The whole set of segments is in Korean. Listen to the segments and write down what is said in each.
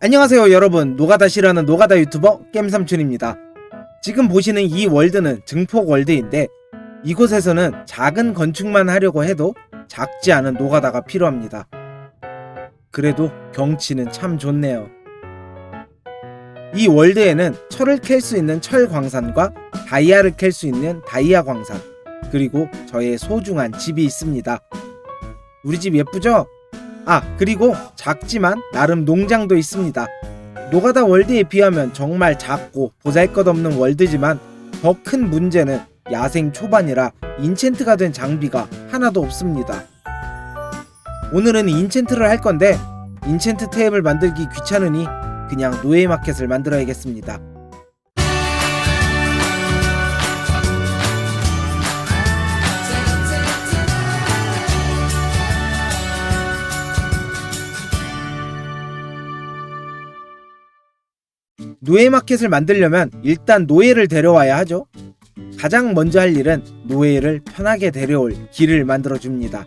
안녕하세요 여러분. 노가다 싫어하는 노가다 유튜버 겜삼촌입니다. 지금 보시는 이 월드는 증폭 월드인데 이곳에서는 작은 건축만 하려고 해도 작지 않은 노가다가 필요합니다. 그래도 경치는 참 좋네요. 이 월드에는 철을 캘 수 있는 철 광산과 다이아를 캘 수 있는 다이아 광산 그리고 저의 소중한 집이 있습니다. 우리 집 예쁘죠? 아, 그리고 작지만 나름 농장도 있습니다. 노가다 월드에 비하면 정말 작고 보잘것없는 월드지만 더 큰 문제는 야생 초반이라 인챈트가 된 장비가 하나도 없습니다. 오늘은 인챈트를 할 건데 인챈트 탭을 만들기 귀찮으니 그냥 노예 마켓을 만들어야겠습니다. 노예 마켓을 만들려면 일단 노예를 데려와야 하죠. 가장 먼저 할 일은 노예를 편하게 데려올 길을 만들어 줍니다.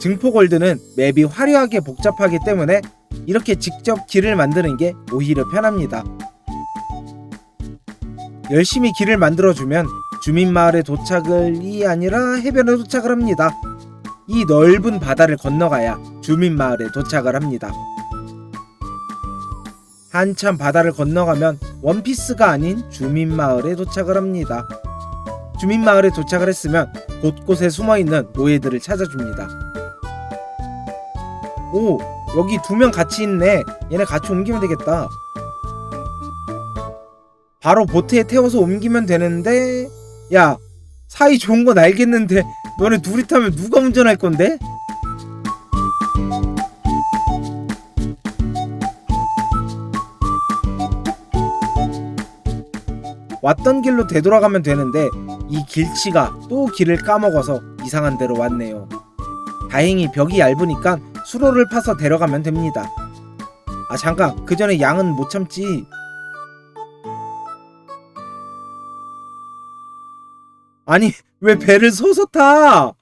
증포골드는 맵이 화려하게 복잡하기 때문에 이렇게 직접 길을 만드는 게 오히려 편합니다. 열심히 길을 만들어 주면 주민 마을에 도착을이 아니라 해변에 도착을 합니다. 이 넓은 바다를 건너가야 주민 마을에 도착을 합니다. 한참 바다를 건너가면 원피스가 아닌 주민 마을에 도착을 합니다. 주민 마을에 도착을 했으면 곳곳에 숨어 있는 노예들을 찾아줍니다. 오, 여기 두 명 같이 있네. 얘네 같이 옮기면 되겠다. 바로 보트에 태워서 옮기면 되는데, 야, 사이 좋은 건 알겠는데, 너네 둘이 타면 누가 운전할 건데? 왔던 길로 되돌아가면 되는데 이 길치가 또 길을 까먹어서 이상한 데로 왔네요. 다행히 벽이 얇으니까 수로를 파서 데려가면 됩니다. 아 잠깐 그 전에 양은 못 참지. 아니 왜 배를 서서 타?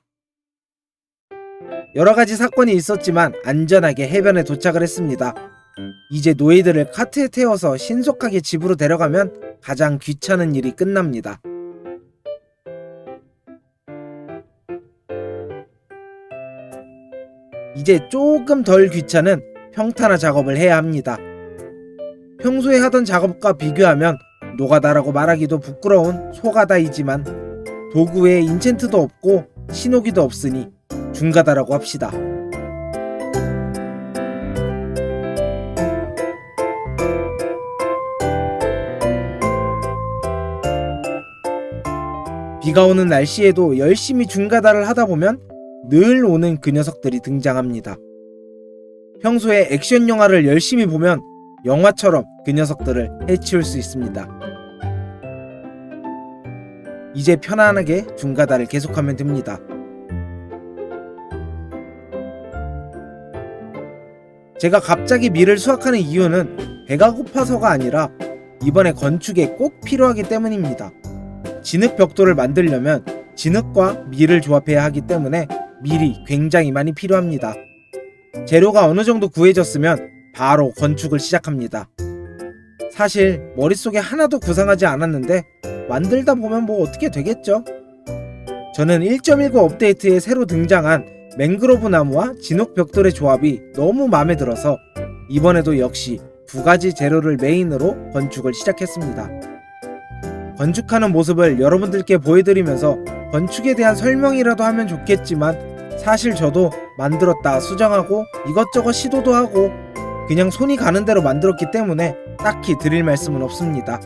여러 가지 사건이 있었지만 안전하게 해변에 도착을 했습니다. 이제 노예들을 카트에 태워서 신속하게 집으로 데려가면 가장 귀찮은 일이 끝납니다. 이제 조금 덜 귀찮은 평탄화 작업을 해야 합니다. 평소에 하던 작업과 비교하면 노가다라고 말하기도 부끄러운 소가다이지만 도구에 인챈트도 없고 신호기도 없으니 중가다라고 합시다. 비가 오는 날씨에도 열심히 중가다를 하다 보면 늘 오는 그 녀석들이 등장합니다. 평소에 액션 영화를 열심히 보면 영화처럼 그 녀석들을 해치울 수 있습니다. 이제 편안하게 중가다를 계속하면 됩니다. 제가 갑자기 밀을 수확하는 이유는 배가 고파서가 아니라 이번에 건축에 꼭 필요하기 때문입니다. 진흙 벽돌을 만들려면 진흙과 밀을 조합해야 하기 때문에 밀이 굉장히 많이 필요합니다. 재료가 어느 정도 구해졌으면 바로 건축을 시작합니다. 사실 머릿속에 하나도 구상하지 않았는데 만들다 보면 뭐 어떻게 되겠죠? 저는 1.19 업데이트에 새로 등장한 맹그로브 나무와 진흙 벽돌의 조합이 너무 마음에 들어서 이번에도 역시 두 가지 재료를 메인으로 건축을 시작했습니다. 건축하는 모습을 여러분들께 보여드리면서 건축에 대한 설명이라도 하면 좋겠지만 사실 저도 만들었다 수정하고 이것저것 시도도 하고 그냥 손이 가는 대로 만들었기 때문에 딱히 드릴 말씀은 없습니다.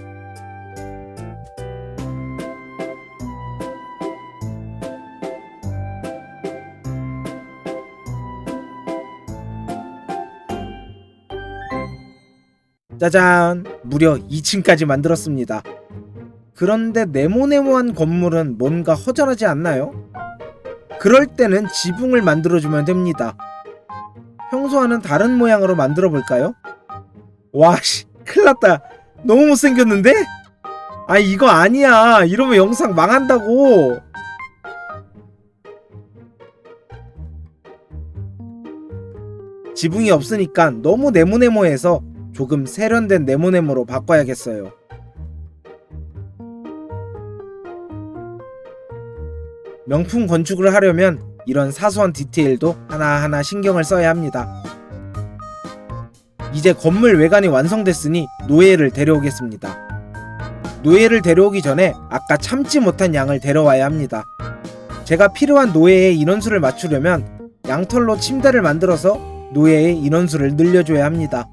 짜잔! 무려 2층까지 만들었습니다. 그런데 네모네모한 건물은 뭔가 허전하지 않나요? 그럴 때는 지붕을 만들어주면 됩니다. 평소와는 다른 모양으로 만들어 볼까요? 와씨, 큰일 났다. 너무 못생겼는데? 아, 이거 아니야. 이러면 영상 망한다고. 지붕이 없으니까 너무 네모네모해서 조금 세련된 네모네모로 바꿔야겠어요. 명품 건축을 하려면 이런 사소한 디테일도 하나하나 신경을 써야 합니다. 이제 건물 외관이 완성됐으니 노예를 데려오겠습니다. 노예를 데려오기 전에 아까 참지 못한 양을 데려와야 합니다. 제가 필요한 노예의 인원수를 맞추려면 양털로 침대를 만들어서 노예의 인원수를 늘려줘야 합니다.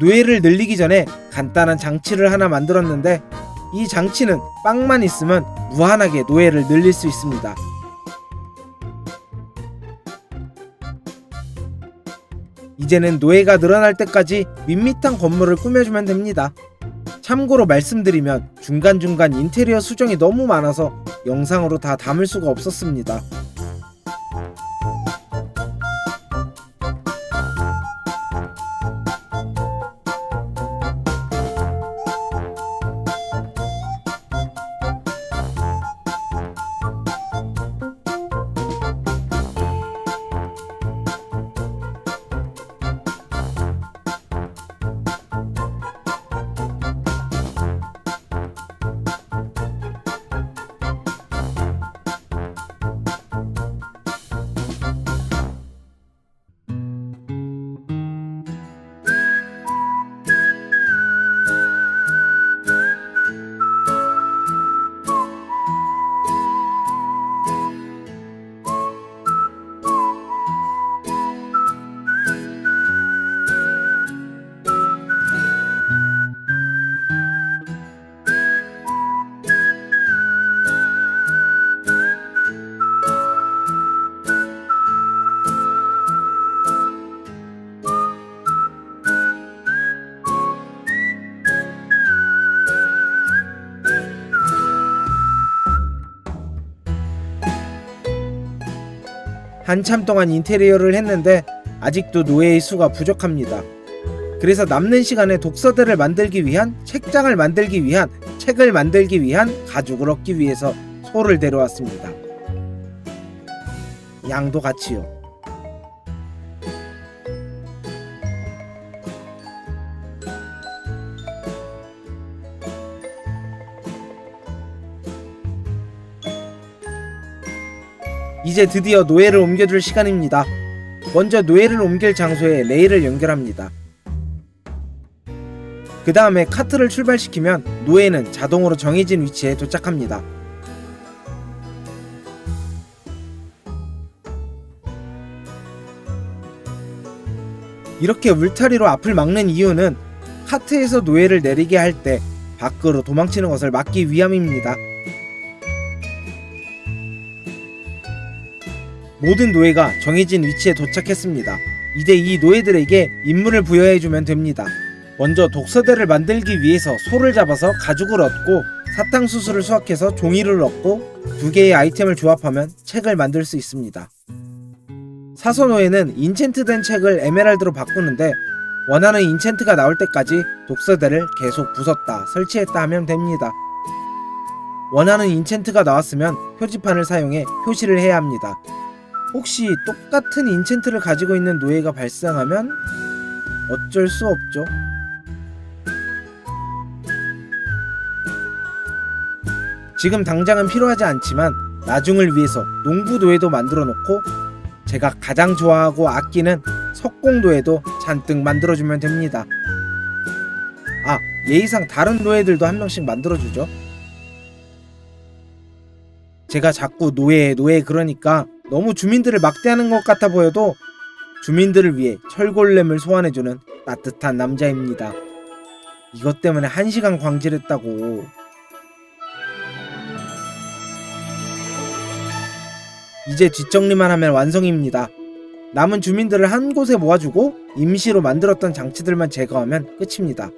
노예를 늘리기 전에 간단한 장치를 하나 만들었는데 이 장치는 빵만 있으면 무한하게 노예를 늘릴 수 있습니다. 이제는 노예가 늘어날 때까지 밋밋한 건물을 꾸며주면 됩니다. 참고로 말씀드리면 중간중간 인테리어 수정이 너무 많아서 영상으로 다 담을 수가 없었습니다. 한참 동안 인테리어를 했는데 아직도 노예의 수가 부족합니다. 그래서 남는 시간에 독서대를 만들기 위한 책장을 만들기 위한 책을 만들기 위한 가죽을 얻기 위해서 소를 데려왔습니다. 양도 같이요. 이제 드디어 노예를 옮겨줄 시간입니다. 먼저 노예를 옮길 장소에 레일을 연결합니다. 그 다음에 카트를 출발시키면 노예는 자동으로 정해진 위치에 도착합니다. 이렇게 울타리로 앞을 막는 이유는 카트에서 노예를 내리게 할 때 밖으로 도망치는 것을 막기 위함입니다. 모든 노예가 정해진 위치에 도착했습니다. 이제 이 노예들에게 임무를 부여해주면 됩니다. 먼저 독서대를 만들기 위해서 소를 잡아서 가죽을 얻고 사탕수수를 수확해서 종이를 얻고 두 개의 아이템을 조합하면 책을 만들 수 있습니다. 사소노예는 인챈트된 책을 에메랄드로 바꾸는데 원하는 인챈트가 나올 때까지 독서대를 계속 부쉈다 설치했다 하면 됩니다. 원하는 인챈트가 나왔으면 표지판을 사용해 표시를 해야 합니다. 혹시 똑같은 인챈트를 가지고 있는 노예가 발생하면 어쩔 수 없죠. 지금 당장은 필요하지 않지만 나중을 위해서 농부 노예도 만들어 놓고 제가 가장 좋아하고 아끼는 석공 노예도 잔뜩 만들어주면 됩니다. 아, 예의상 다른 노예들도 한 명씩 만들어주죠. 제가 자꾸 노예, 노예 그러니까 너무 주민들을 막대하는 것 같아 보여도 주민들을 위해 철골렘을 소환해주는 따뜻한 남자입니다. 이것 때문에 한 시간 광질했다고. 이제 뒷정리만 하면 완성입니다. 남은 주민들을 한 곳에 모아주고 임시로 만들었던 장치들만 제거하면 끝입니다.